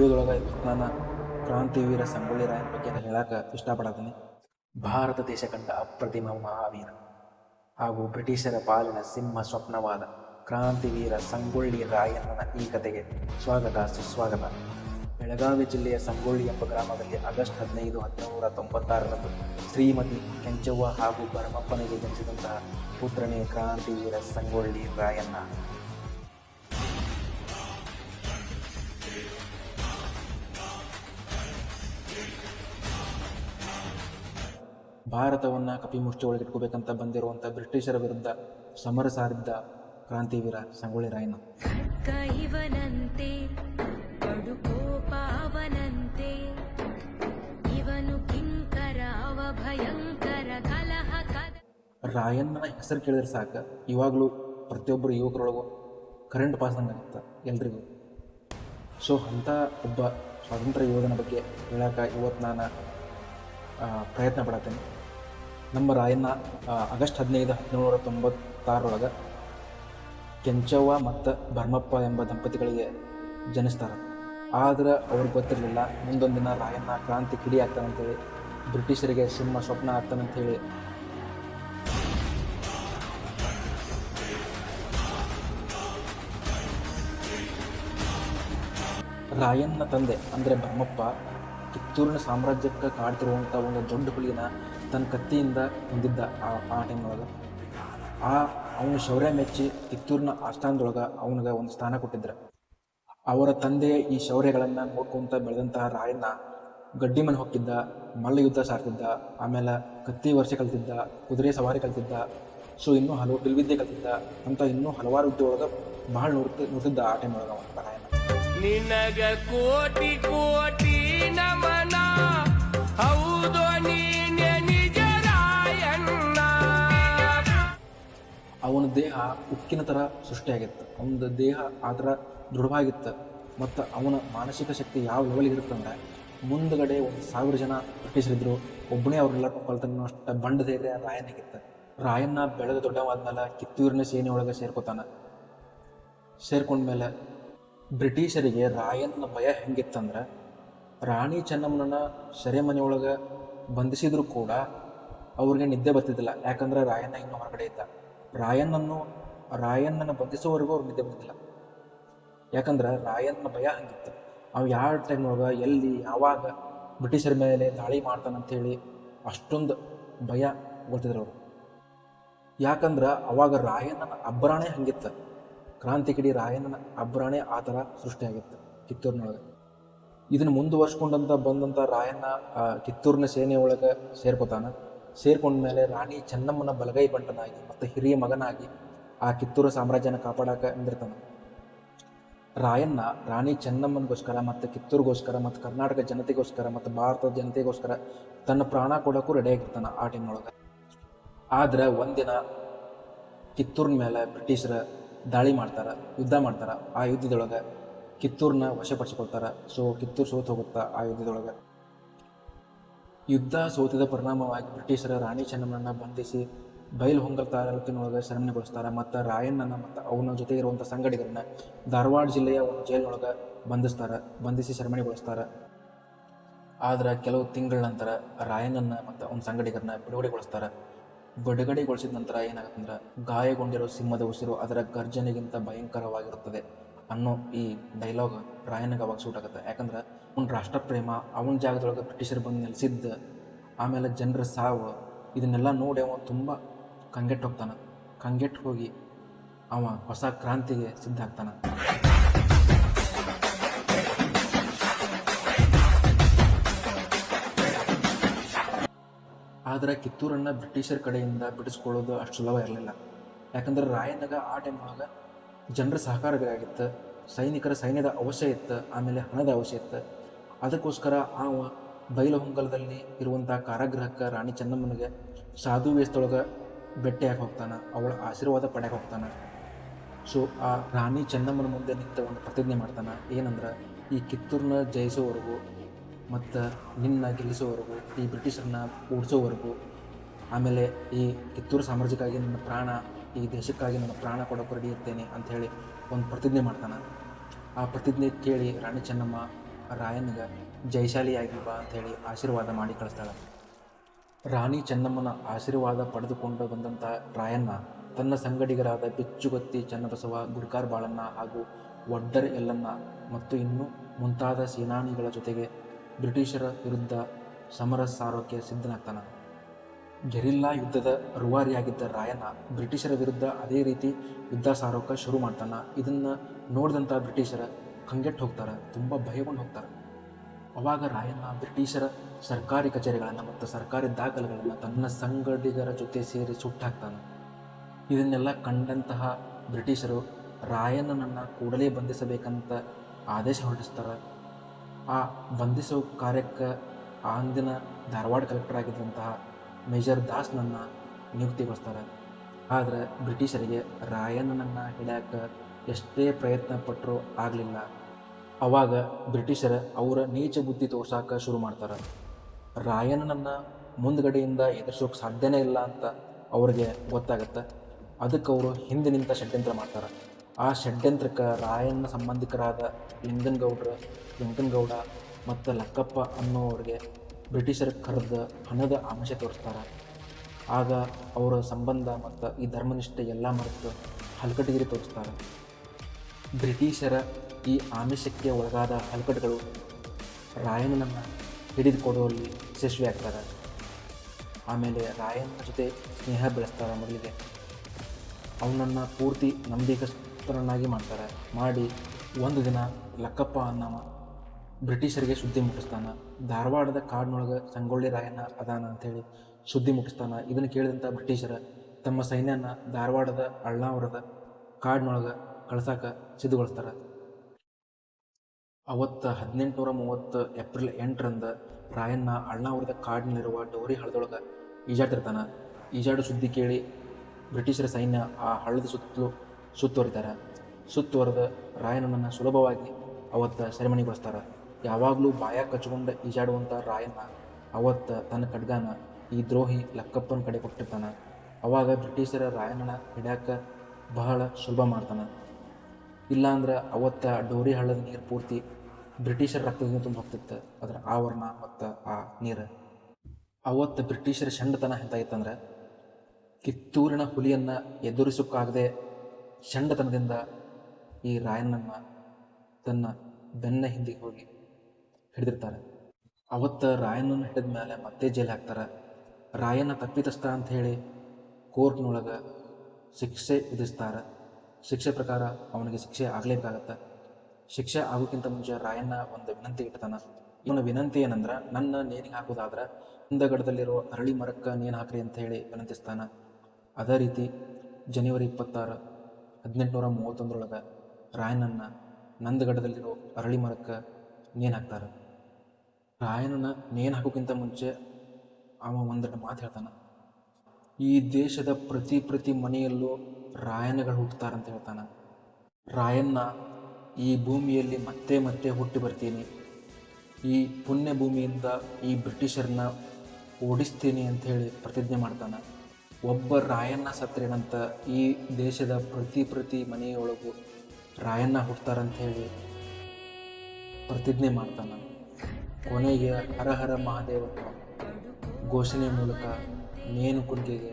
ವಿಡಿಯೋದೊಳಗೆ ನಾನು ಕ್ರಾಂತಿವೀರ ಸಂಗೊಳ್ಳಿ ರಾಯನ ಬಗ್ಗೆ ಹೇಳಕ್ಕೆ ಇಷ್ಟಪಡತೀನಿ. ಭಾರತ ದೇಶ ಕಂಡ ಅಪ್ರತಿಮ ಮಹಾವೀರ ಹಾಗೂ ಬ್ರಿಟಿಷರ ಪಾಲಿನ ಸಿಂಹ ಸ್ವಪ್ನವಾದ ಕ್ರಾಂತಿವೀರ ಸಂಗೊಳ್ಳಿ ರಾಯಣ್ಣನ ಈ ಕತೆಗೆ ಸ್ವಾಗತ, ಸುಸ್ವಾಗತ. ಬೆಳಗಾವಿ ಜಿಲ್ಲೆಯ ಸಂಗೊಳ್ಳಿ ಎಂಬ ಗ್ರಾಮದಲ್ಲಿ ಆಗಸ್ಟ್ ಹದಿನೈದು ಹದಿನೂರ ತೊಂಬತ್ತಾರರಂದು ಶ್ರೀಮತಿ ಕೆಂಚವ್ವ ಹಾಗೂ ಭರಮಪ್ಪನಿಗೆ ಜನಿಸಿದಂತಹ ಪುತ್ರನೇ ಕ್ರಾಂತಿವೀರ ಸಂಗೊಳ್ಳಿ ರಾಯಣ್ಣ. ಭಾರತವನ್ನು ಕಪಿಮುಷ್ಟಿ ಒಳಗಿಟ್ಕೋಬೇಕಂತ ಬಂದಿರುವಂಥ ಬ್ರಿಟಿಷರ ವಿರುದ್ಧ ಸಮರ ಸಾರಿದ್ದ ಕ್ರಾಂತಿವೀರ ಸಂಗೊಳ್ಳಿ ರಾಯನ ಕೈವನಂತೆ ಪಾವನಂತೆ ಇವನು ಕಿಂಕರ ಅವ ಭಯಂಕರ ಕಲಹ ರಾಯಣ್ಣನ ಹೆಸರು ಕೇಳಿದ್ರೆ ಸಾಕು ಇವಾಗಲೂ ಪ್ರತಿಯೊಬ್ಬರು ಯುವಕರೊಳಗೂ ಕರೆಂಟ್ ಪಾಸ್ ಆಗುತ್ತೆ ಎಲ್ರಿಗೂ. ಸೊ ಅಂಥ ಒಬ್ಬ ಸ್ವಾತಂತ್ರ್ಯ ಯೋಧನ ಬಗ್ಗೆ ಹೇಳಕ್ಕೆ ಇವತ್ತು ನಾನು ಪ್ರಯತ್ನ ಪಡತ್ತೇನೆ. ನಮ್ಮ ರಾಯಣ್ಣ ಆಗಸ್ಟ್ ಹದಿನೈದು ಹದಿನೇಳುನೂರ ತೊಂಬತ್ತಾರರೊಳಗೆ ಕೆಂಚವ್ವ ಮತ್ತು ಭರ್ಮಪ್ಪ ಎಂಬ ದಂಪತಿಗಳಿಗೆ ಜನಿಸ್ತಾರೆ. ಆದರೆ ಅವ್ರಿಗೆ ಗೊತ್ತಿರಲಿಲ್ಲ ಮುಂದೊಂದು ದಿನ ರಾಯಣ್ಣ ಕ್ರಾಂತಿ ಕಿಡಿ ಆಗ್ತಾನಂತೇಳಿ, ಬ್ರಿಟಿಷರಿಗೆ ಸಿಂಹ ಸ್ವಪ್ನ ಆಗ್ತಾನಂತೇಳಿ. ರಾಯಣ್ಣ ತಂದೆ ಅಂದರೆ ಭರ್ಮಪ್ಪ ಕಿತ್ತೂರಿನ ಸಾಮ್ರಾಜ್ಯಕ್ಕೆ ಕಾಡ್ತಿರುವಂಥ ಒಂದು ದೊಡ್ಡ ಹುಲಿನ ತನ್ನ ಕತ್ತಿಯಿಂದ ಹೊಂದಿದ್ದ ಆ ಆ ಟೈಮ್ನೊಳಗೆ ಆ ಅವನ ಶೌರ್ಯ ಮೆಚ್ಚಿ ಕಿತ್ತೂರಿನ ಆಸ್ಥಾನದೊಳಗೆ ಅವನಿಗೆ ಒಂದು ಸ್ಥಾನ ಕೊಟ್ಟಿದ್ರು. ಅವರ ತಂದೆ ಈ ಶೌರ್ಯಗಳನ್ನು ನೋಡ್ಕೊಂತ ಬೆಳೆದಂತಹ ರಾಯಣ್ಣ ಗಡ್ಡಿ ಮನೆ ಹೋಗ್ತಿದ್ದ ಮಲ್ಲ ಯುದ್ಧ ಸಾರ್ತಿದ್ದ, ಆಮೇಲೆ ಕತ್ತಿ ವರ್ಷ ಕಲ್ತಿದ್ದ, ಕುದುರೆ ಸವಾರಿ ಕಲ್ತಿದ್ದ ಸೊ ಇನ್ನೂ ಹಲವು ಬಿಲ್ವಿದ್ಯೆ ಕಲ್ತಿದ್ದ, ಅಂತ ಇನ್ನೂ ಹಲವಾರು ವಿದ್ಯೆ ಒಳಗೆ ಭಾಳ ನೋಡ್ತಿ, ನೋಡ್ತಿದ್ದ ಆ ಟೈಮ್ ಒಳಗೆ ಅವನ ಕೋಟಿ ಕೋಟಿ ನಮನ ಅವನ ದೇಹ ಉಕ್ಕಿನ ಥರ ಸೃಷ್ಟಿಯಾಗಿತ್ತು. ಅವನ ದೇಹ ಆ ಥರ ದೃಢವಾಗಿತ್ತು. ಮತ್ತು ಅವನ ಮಾನಸಿಕ ಶಕ್ತಿ ಯಾವ ಲೆವೆಲ್ಗೆ ಇರುತ್ತಂದ್ರೆ ಮುಂದಗಡೆ ಒಂದು ಸಾವಿರ ಜನ ಬ್ರಿಟಿಷರಿದ್ದರು ಒಬ್ಬನೇ ಅವ್ರನ್ನೆಲ್ಲರೂ ಕಲ್ತನೋ ಅಷ್ಟು ಬಂಡ ಧೈರ್ಯ ರಾಯನಿಗಿತ್ತು. ರಾಯನ್ನ ಬೆಳೆದ ದೊಡ್ಡವಾದ್ಮೇಲೆ ಕಿತ್ತೂರಿನ ಸೇನೆ ಒಳಗೆ ಸೇರ್ಕೊಂಡ ಸೇರ್ಕೊಂಡ್ಮೇಲೆ ಬ್ರಿಟಿಷರಿಗೆ ರಾಯಣ್ಣ ಭಯ ಹೆಂಗಿತ್ತಂದ್ರೆ ರಾಣಿ ಚೆನ್ನಮ್ಮನನ್ನ ಸೆರೆಮನೆ ಒಳಗೆ ಬಂಧಿಸಿದ್ರು ಕೂಡ ಅವ್ರಿಗೆ ನಿದ್ದೆ ಬರ್ತಿದ್ದಿಲ್ಲ. ಯಾಕಂದ್ರೆ ರಾಯಣ್ಣ ಇನ್ನೂ ಹೊರಗಡೆ ಇದ್ದ. ರಾಯಣ್ಣನ್ನು, ರಾಯಣ್ಣನ ಬಂಧಿಸುವವರೆಗೂ ಅವ್ರು ನಿದ್ದೆ ಬಂದಿಲ್ಲ. ಯಾಕಂದ್ರೆ ರಾಯಣ್ಣ ಭಯ ಹಂಗಿತ್ತು. ಅವು ಯಾವ ಟೈಮ್ ಒಳಗೆ, ಎಲ್ಲಿ, ಯಾವಾಗ ಬ್ರಿಟಿಷರ ಮೇಲೆ ದಾಳಿ ಮಾಡ್ತಾನಂತೇಳಿ ಅಷ್ಟೊಂದು ಭಯ ಗೊತ್ತಿದ್ರು ಅವರು. ಯಾಕಂದ್ರೆ ಅವಾಗ ರಾಯಣ್ಣನ ಅಬ್ರಾಣೆ ಹಂಗಿತ್ತು. ಕ್ರಾಂತಿ ಕಿಡಿ ರಾಯಣ್ಣನ ಅಬ್ರಾಣೆ ಆ ಥರ ಸೃಷ್ಟಿಯಾಗಿತ್ತು ಕಿತ್ತೂರಿನೊಳಗೆ. ಇದನ್ನು ಮುಂದುವರ್ಸ್ಕೊಂಡಂತ ಬಂದಂಥ ರಾಯಣ್ಣ ಕಿತ್ತೂರಿನ ಸೇನೆ ಒಳಗೆ ಸೇರ್ಕೋತಾನ ಸೇರ್ಕೊಂಡ್ಮೇಲೆ ರಾಣಿ ಚೆನ್ನಮ್ಮನ ಬಲಗೈ ಬಂಟನಾಗಿ ಮತ್ತು ಹಿರಿಯ ಮಗನಾಗಿ ಆ ಕಿತ್ತೂರು ಸಾಮ್ರಾಜ್ಯನ ಕಾಪಾಡಕ್ಕೆ ನಿಂದಿರ್ತಾನೆ ರಾಯಣ್ಣ ರಾಣಿ ಚೆನ್ನಮ್ಮನಿಗೋಸ್ಕರ ಮತ್ತು ಕಿತ್ತೂರಿಗೋಸ್ಕರ ಮತ್ತು ಕರ್ನಾಟಕ ಜನತೆಗೋಸ್ಕರ ಮತ್ತು ಭಾರತದ ಜನತೆಗೋಸ್ಕರ ತನ್ನ ಪ್ರಾಣ ಕೊಡೋಕ್ಕೂ ರೆಡಿ ಆಗಿರ್ತಾನೆ ಆ ಟೈಮ್ನೊಳಗೆ ಆದ್ರೆ ಒಂದಿನ ಕಿತ್ತೂರಿನ ಮೇಲೆ ಬ್ರಿಟಿಷರ ದಾಳಿ ಮಾಡ್ತಾರೆ, ಯುದ್ಧ ಮಾಡ್ತಾರೆ. ಆ ಯುದ್ಧದೊಳಗೆ ಕಿತ್ತೂರನ್ನ ವಶಪಡಿಸ್ಕೊಳ್ತಾರೆ. ಸೊ ಕಿತ್ತೂರು ಸೋತು ಹೋಗುತ್ತಾ ಆ ಯುದ್ಧದೊಳಗೆ? ಯುದ್ಧ ಸೋತಿದ ಪರಿಣಾಮವಾಗಿ ಬ್ರಿಟಿಷರ ರಾಣಿ ಚೆನ್ನಮ್ಮನನ್ನು ಬಂಧಿಸಿ ಬಯಲು ಹೊಂಗಲ್ ತಾಲೂಕಿನೊಳಗೆ ಸೆರೆಮನೆಗೊಳಿಸ್ತಾರೆ ಮತ್ತು ರಾಯಣ್ಣನ ಮತ್ತು ಅವನ ಜೊತೆ ಇರುವಂಥ ಸಂಗಡಿಗರನ್ನ ಧಾರವಾಡ ಜಿಲ್ಲೆಯ ಒಂದು ಜೈಲಿನೊಳಗೆ ಬಂಧಿಸ್ತಾರೆ, ಬಂಧಿಸಿ ಶರಮಣಿಗೊಳಿಸ್ತಾರ ಆದ್ರೆ ಕೆಲವು ತಿಂಗಳ ನಂತರ ರಾಯಣ್ಣನ ಮತ್ತು ಅವನ ಸಂಗಡಿಗರನ್ನ ಬಿಡುಗಡೆಗೊಳಿಸ್ತಾರೆ. ಬಿಡುಗಡೆಗೊಳಿಸಿದ ನಂತರ ಏನಾಗುತ್ತಂದ್ರೆ, ಗಾಯಗೊಂಡಿರೋ ಸಿಂಹದ ಉಸಿರು ಅದರ ಗರ್ಜನೆಗಿಂತ ಭಯಂಕರವಾಗಿರುತ್ತದೆ. ಅನ್ನೋ ಈ ಡೈಲಾಗ್ ರಾಯನಿಗೆ ಅವಾಗ ಸೂಟ್ ಆಗುತ್ತೆ. ಯಾಕಂದ್ರೆ ಅವ್ನ ರಾಷ್ಟ್ರಪ್ರೇಮ, ಅವನ ಜಾಗದೊಳಗೆ ಬ್ರಿಟಿಷರು ಬಂದು ನೆಲೆಸಿದ್ದ, ಆಮೇಲೆ ಜನರ ಸಾವು, ಇದನ್ನೆಲ್ಲ ನೋಡಿ ಅವ ತುಂಬ ಕಂಗೆಟ್ಟು ಹೋಗ್ತಾನೆ. ಕಂಗೆಟ್ಟು ಹೋಗಿ ಅವ ಹೊಸ ಕ್ರಾಂತಿಗೆ ಸಿದ್ಧ ಆಗ್ತಾನೆ. ಆದರೆ ಕಿತ್ತೂರನ್ನು ಬ್ರಿಟಿಷರ ಕಡೆಯಿಂದ ಬಿಡಿಸ್ಕೊಳ್ಳೋದು ಅಷ್ಟು ಸುಲಭ ಇರಲಿಲ್ಲ. ಯಾಕಂದ್ರೆ ರಾಯನಗ ಆ ಟೈಮ್ ಒಳಗೆ ಜನರ ಸಹಕಾರ ಬೇಕಾಗಿತ್ತು. ಸೈನಿಕರ ಸೈನ್ಯದ ಅವಶ್ಯ ಇತ್ತು, ಆಮೇಲೆ ಹಣದ ಅವಶ್ಯ ಇತ್ತು. ಅದಕ್ಕೋಸ್ಕರ ಅವ ಬೈಲಹೊಂಗಲದಲ್ಲಿ ಇರುವಂಥ ಕಾರಾಗೃಹಕ್ಕೆ ರಾಣಿ ಚೆನ್ನಮ್ಮನಿಗೆ ಸಾಧು ವೇಷದೊಳಗೆ ಭೇಟಿಯಾಗಿ ಹೋಗ್ತಾನೆ, ಅವಳ ಆಶೀರ್ವಾದ ಪಡೆಯಕ್ಕೆ ಹೋಗ್ತಾನೆ. ಸೊ ಆ ರಾಣಿ ಚೆನ್ನಮ್ಮನ ಮುಂದೆ ನಿಂತ ಒಂದು ಪ್ರತಿಜ್ಞೆ ಮಾಡ್ತಾನೆ, ಏನಂದ್ರೆ ಈ ಕಿತ್ತೂರನ್ನ ಜಯಿಸೋವರೆಗೂ ಮತ್ತು ನಿನ್ನ ಗೆಲ್ಲಿಸೋವರೆಗೂ, ಈ ಬ್ರಿಟಿಷರನ್ನ ಓಡಿಸೋವರೆಗೂ, ಆಮೇಲೆ ಈ ಕಿತ್ತೂರು ಸಾಮ್ರಾಜ್ಯಕ್ಕಾಗಿ ನನ್ನ ಪ್ರಾಣ ಈ ದೇಶಕ್ಕಾಗಿ ನಾನು ಪ್ರಾಣ ಕೊಡೋಕೆ ರೆಡಿ ಇರ್ತೇನೆ ಅಂತ ಹೇಳಿ ಒಂದು ಪ್ರತಿಜ್ಞೆ ಮಾಡ್ತಾನೆ ಆ ಪ್ರತಿಜ್ಞೆ ಕೇಳಿ ರಾಣಿ ಚೆನ್ನಮ್ಮ ರಾಯನಿಗೆ ಜಯಶಾಲಿಯಾಗಿ ಬಾ ಅಂಥೇಳಿ ಆಶೀರ್ವಾದ ಮಾಡಿ ಕಳಿಸ್ತಾಳೆ. ರಾಣಿ ಚೆನ್ನಮ್ಮನ ಆಶೀರ್ವಾದ ಪಡೆದುಕೊಂಡು ಬಂದಂಥ ರಾಯಣ್ಣ, ತನ್ನ ಸಂಗಡಿಗರಾದ ಬಿಚ್ಚುಗತ್ತಿ, ಚನ್ನಬಸವ, ಗುರ್ಕಾರ್ ಬಾಳಣ್ಣ ಹಾಗೂ ಒಡ್ಡರ್ ಎಲ್ಲನ್ನ ಮತ್ತು ಇನ್ನೂ ಮುಂತಾದ ಸೇನಾನಿಗಳ ಜೊತೆಗೆ ಬ್ರಿಟಿಷರ ವಿರುದ್ಧ ಸಮರ ಸಾರೋಕ್ಕೆ ಸಿದ್ಧನಾಗ್ತಾನೆ. ಗೆರಿಲ್ಲಾ ಯುದ್ಧದ ರೂವಾರಿಯಾಗಿದ್ದ ರಾಯನ ಬ್ರಿಟಿಷರ ವಿರುದ್ಧ ಅದೇ ರೀತಿ ಯುದ್ಧ ಸಾರೋಕ ಶುರು ಮಾಡ್ತಾನೆ. ಇದನ್ನು ನೋಡಿದಂಥ ಬ್ರಿಟಿಷರ ಕಂಗೆಟ್ಟು ಹೋಗ್ತಾರೆ, ತುಂಬ ಭಯಗೊಂಡು ಹೋಗ್ತಾರೆ. ಅವಾಗ ರಾಯಣ್ಣ ಬ್ರಿಟಿಷರ ಸರ್ಕಾರಿ ಕಚೇರಿಗಳನ್ನು ಮತ್ತು ಸರ್ಕಾರಿ ದಾಖಲೆಗಳನ್ನು ತನ್ನ ಸಂಗಡಿಗರ ಜೊತೆ ಸೇರಿ ಸುಟ್ಟಾಕ್ತಾನೆ ಇದನ್ನೆಲ್ಲ ಕಂಡಂತಹ ಬ್ರಿಟಿಷರು ರಾಯಣ್ಣನನ್ನು ಕೂಡಲೇ ಬಂಧಿಸಬೇಕಂತ ಆದೇಶ ಹೊರಡಿಸ್ತಾರೆ. ಆ ಬಂಧಿಸೋ ಕಾರ್ಯಕ್ಕೆ ಆ ಅಂದಿನ ಧಾರವಾಡ ಕಲೆಕ್ಟರ್ ಆಗಿದ್ದಂತಹ ಮೇಜರ್ ದಾಸ್ನನ್ನು ನಿಯುಕ್ತಿಗೊಳಿಸ್ತಾರೆ ಆದರೆ ಬ್ರಿಟಿಷರಿಗೆ ರಾಯಣ್ಣನನ್ನು ಹಿಡಿಯಕ್ಕೆ ಎಷ್ಟೇ ಪ್ರಯತ್ನ ಪಟ್ಟರೂ ಆಗಲಿಲ್ಲ. ಅವಾಗ ಬ್ರಿಟಿಷರ ಅವರ ನೀಚ ಬುದ್ಧಿ ತೋರ್ಸಾಕ ಶುರು ಮಾಡ್ತಾರೆ. ರಾಯಣ್ಣನನ್ನು ಮುಂದ್ಗಡೆಯಿಂದ ಎದುರಿಸೋಕೆ ಸಾಧ್ಯನೇ ಇಲ್ಲ ಅಂತ ಅವ್ರಿಗೆ ಗೊತ್ತಾಗುತ್ತೆ. ಅದಕ್ಕೆ ಅವರು ಹಿಂದೆ ನಿಂತ ಷಡ್ಯಂತ್ರ ಮಾಡ್ತಾರೆ. ಆ ಷಡ್ಯಂತ್ರಕ್ಕೆ ರಾಯಣ್ಣ ಸಂಬಂಧಿಕರಾದ ಲಿಂಗನಗೌಡ್ರ ಗೌಡ ಮತ್ತು ಲಕ್ಕಪ್ಪ ಅನ್ನೋರಿಗೆ ಬ್ರಿಟಿಷರ ಕರೆದ ಹಣದ ಆಮಿಷ ತೋರಿಸ್ತಾರೆ. ಆಗ ಅವರ ಸಂಬಂಧ ಮತ್ತು ಈ ಧರ್ಮನಿಷ್ಠೆ ಎಲ್ಲ ಮರೆತು ಹಲ್ಕಟಗಿರಿ ತೋರಿಸ್ತಾರೆ. ಬ್ರಿಟಿಷರ ಈ ಆಮಿಷಕ್ಕೆ ಒಳಗಾದ ಹಲ್ಕಟ್ಗಳು ರಾಯಣ್ಣನನ್ನು ಹಿಡಿದುಕೊಡುವಲ್ಲಿ ಯಶಸ್ವಿಯಾಗ್ತಾರೆ. ಆಮೇಲೆ ರಾಯನ ಜೊತೆ ಸ್ನೇಹ ಬೆಳೆಸ್ತಾರೆ ಮೊದಲಿಗೆ. ಅವನನ್ನು ಪೂರ್ತಿ ನಂಬಿಕಸ್ತರನ್ನಾಗಿ ಮಾಡ್ತಾರೆ. ಮಾಡಿ ಒಂದು ದಿನ ಲಕ್ಕಪ್ಪ ಅನ್ನವ ಬ್ರಿಟಿಷರಿಗೆ ಸುದ್ದಿ ಮುಟ್ಟಿಸ್ತಾನ. ಧಾರವಾಡದ ಕಾಡಿನೊಳಗೆ ಸಂಗೊಳ್ಳಿ ರಾಯಣ್ಣ ಅದಾನ ಅಂಥೇಳಿ ಸುದ್ದಿ ಮುಟ್ಟಿಸ್ತಾನ. ಇದನ್ನು ಕೇಳಿದಂಥ ಬ್ರಿಟಿಷರ ತಮ್ಮ ಸೈನ್ಯನ ಧಾರವಾಡದ ಅಳ್ಳಾವರದ ಕಾಡಿನೊಳಗೆ ಕಳ್ಸಾಕ ಸಿದ್ಧಗೊಳಿಸ್ತಾರ. ಅವತ್ತು ಹದಿನೆಂಟುನೂರ ಮೂವತ್ತು ಏಪ್ರಿಲ್ ಎಂಟರಂದ ರಾಯಣ್ಣ ಅಳ್ಳಾವರದ ಕಾಡಿನಲ್ಲಿರುವ ಡೋರಿ ಹಳ್ಳದೊಳಗೆ ಈಜಾಡ್ತಿರ್ತಾನೆ ಈಜಾಡು ಸುದ್ದಿ ಕೇಳಿ ಬ್ರಿಟಿಷರ ಸೈನ್ಯ ಆ ಹಳ್ಳದ ಸುತ್ತಲೂ ಸುತ್ತುವರಿತಾರೆ. ಸುತ್ತುವರೆದ ರಾಯಣ್ಣನನ್ನು ಸುಲಭವಾಗಿ ಅವತ್ತು ಸೆರೆಮಣಿಗೊಳಿಸ್ತಾರೆ ಯಾವಾಗಲೂ ಬಾಯ ಕಚ್ಕೊಂಡು ಈಜಾಡುವಂಥ ರಾಯಣ್ಣ ಅವತ್ತು ತನ್ನ ಖಡ್ಗಾನ ಈ ದ್ರೋಹಿ ಲಕ್ಕಪ್ಪನ ಕಡೆ ಕೊಟ್ಟಿರ್ತಾನೆ. ಅವಾಗ ಬ್ರಿಟಿಷರ ರಾಯಣ್ಣನ ಹಿಡ್ಯಾಕ ಬಹಳ ಸುಲಭ ಮಾಡ್ತಾನೆ. ಇಲ್ಲಾಂದ್ರೆ ಅವತ್ತ ಡೋರಿ ಹಳ್ಳದ ನೀರು ಪೂರ್ತಿ ಬ್ರಿಟಿಷರ ರಕ್ತದಿಂದ ತುಂಬ ಹೋಗ್ತಿತ್ತು. ಅದರ ಆವರಣ ಮತ್ತು ಆ ನೀರು. ಅವತ್ತು ಬ್ರಿಟಿಷರ ಶಂಡತನ ಎಂತಾಗಿತ್ತಂದ್ರೆ ಕಿತ್ತೂರಿನ ಹುಲಿಯನ್ನು ಎದುರಿಸೋಕ್ಕಾಗದೆ ಶಂಡತನದಿಂದ ಈ ರಾಯಣ್ಣನ ತನ್ನ ಬೆನ್ನ ಹಿಂದಿಗೆ ಹೋಗಿ ಹಿಡಿದಿರ್ತಾರೆ. ಅವತ್ತು ರಾಯನನ್ನು ಹಿಡಿದ ಮೇಲೆ ಮತ್ತೆ ಜೈಲು ಹಾಕ್ತಾರೆ. ರಾಯನ ತಪ್ಪಿತಸ್ಥ ಅಂತ ಹೇಳಿ ಕೋರ್ಟ್ನೊಳಗೆ ಶಿಕ್ಷೆ ವಿಧಿಸ್ತಾರೆ. ಶಿಕ್ಷೆ ಪ್ರಕಾರ ಅವನಿಗೆ ಶಿಕ್ಷೆ ಆಗಲೇಬೇಕಾಗತ್ತೆ. ಶಿಕ್ಷೆ ಆಗೋಕ್ಕಿಂತ ಮುಂಚೆ ರಾಯನ್ನ ಒಂದು ವಿನಂತಿ ಇಡ್ತಾನೆ ಇವನ ವಿನಂತಿ ಏನಂದ್ರೆ, ನನ್ನ ನೇಣಿಗೆ ಹಾಕೋದಾದ್ರೆ ಹಿಂದಗಡದಲ್ಲಿರೋ ಅರಳಿ ಮರಕ್ಕೆ ನೇಣು ಹಾಕ್ರಿ ಅಂತ ಹೇಳಿ ವಿನಂತಿಸ್ತಾನೆ. ಅದೇ ರೀತಿ ಜನವರಿ ಇಪ್ಪತ್ತಾರು, ಹದಿನೆಂಟುನೂರ ಮೂವತ್ತೊಂದರೊಳಗೆ ರಾಯಣ್ಣನ ನಂದಗಡದಲ್ಲಿರೋ ಅರಳಿ ಮರಕ್ಕೆ ನೇಣು ಹಾಕ್ತಾರೆ. ರಾಯಣ್ಣನ ನೇಣು ಹಾಕೋಕ್ಕಿಂತ ಮುಂಚೆ ಅವ ಒಂದೆರಡು ಮಾತು ಹೇಳ್ತಾನೆ. ಈ ದೇಶದ ಪ್ರತಿ ಪ್ರತಿ ಮನೆಯಲ್ಲೂ ರಾಯನಗಳು ಹುಟ್ಟುತ್ತಾರಂತ ಹೇಳ್ತಾನೆ. ರಾಯಣ್ಣ ಈ ಭೂಮಿಯಲ್ಲಿ ಮತ್ತೆ ಮತ್ತೆ ಹುಟ್ಟಿ ಬರ್ತೀನಿ. ಈ ಪುಣ್ಯ ಭೂಮಿಯಿಂದ ಈ ಬ್ರಿಟಿಷರನ್ನ ಓಡಿಸ್ತೀನಿ ಅಂತ ಹೇಳಿ ಪ್ರತಿಜ್ಞೆ ಮಾಡ್ತಾನೆ. ಒಬ್ಬ ರಾಯಣ್ಣ ಸತ್ರೇನಂತ ಈ ದೇಶದ ಪ್ರತಿ ಪ್ರತಿ ಮನೆಯೊಳಗೂ ರಾಯಣ್ಣ ಹುಟ್ತಾರಂತ ಹೇಳಿ ಪ್ರತಿಜ್ಞೆ ಮಾಡ್ತಾನೆ. ಕೊನೆಗೆ ಹರ ಹರ ಮಹಾದೇವ ಘೋಷಣೆ ಮೂಲಕ ನೇನು ಕುಣಿಕೆಗೆ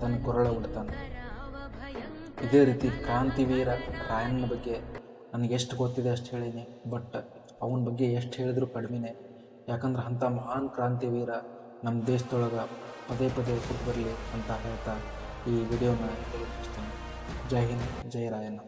ತನ್ನ ಕೊರಳ ಉಡ್ತಾನೆ. ಇದೇ ರೀತಿ ಕ್ರಾಂತಿವೀರ ರಾಯಣ್ಣನ ಬಗ್ಗೆ ನನಗೆ ಎಷ್ಟು ಗೊತ್ತಿದೆ ಅಷ್ಟು ಹೇಳೀನಿ, ಬಟ್ ಅವನ ಬಗ್ಗೆ ಎಷ್ಟು ಹೇಳಿದ್ರು ಕಡಿಮೆನೇ. ಯಾಕಂದ್ರೆ ಅಂಥ ಮಹಾನ್ ಕ್ರಾಂತಿವೀರ ನಮ್ಮ ದೇಶದೊಳಗೆ ಪದೇ ಪದೇ ಬರಲಿ ಅಂತ ಹೇಳ್ತಾ ಈ ವಿಡಿಯೋನ ಜೈ ಹಿಂದ್, ಜೈ ರಾಯಣ್ಣ.